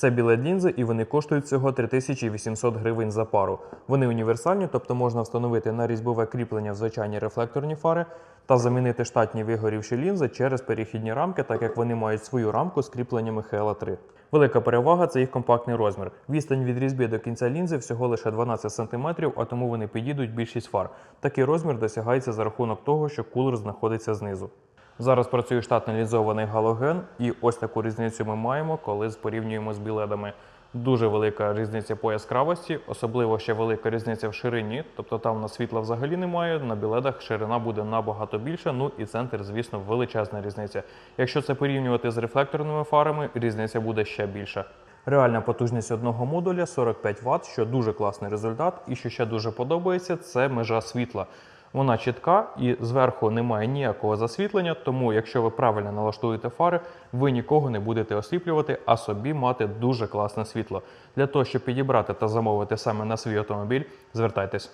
Це білет лінзи, і вони коштують всього 3800 гривень за пару. Вони універсальні, тобто можна встановити на різьбове кріплення в звичайні рефлекторні фари та замінити штатні вигорівші лінзи через перехідні рамки, так як вони мають свою рамку з кріпленнями HL3. Велика перевага це їх компактний розмір. Відстань від різьби до кінця лінзи всього лише 12 см, а тому вони підійдуть більшість фар. Такий розмір досягається за рахунок того, що кулер знаходиться знизу. Зараз працює штатний лінзований галоген, і ось таку різницю ми маємо, коли порівнюємо з біледами. Дуже велика різниця по яскравості, особливо ще велика різниця в ширині. Тобто там у нас світла взагалі немає. На біледах ширина буде набагато більша. Ну і центр, звісно, величезна різниця. Якщо це порівнювати з рефлекторними фарами, різниця буде ще більша. Реальна потужність одного модуля 45 Вт, що дуже класний результат. І що ще дуже подобається, це межа світла. Вона чітка і зверху немає ніякого засвітлення, тому якщо ви правильно налаштуєте фари, ви нікого не будете осліплювати, а собі мати дуже класне світло. Для того, щоб підібрати та замовити саме на свій автомобіль, звертайтесь.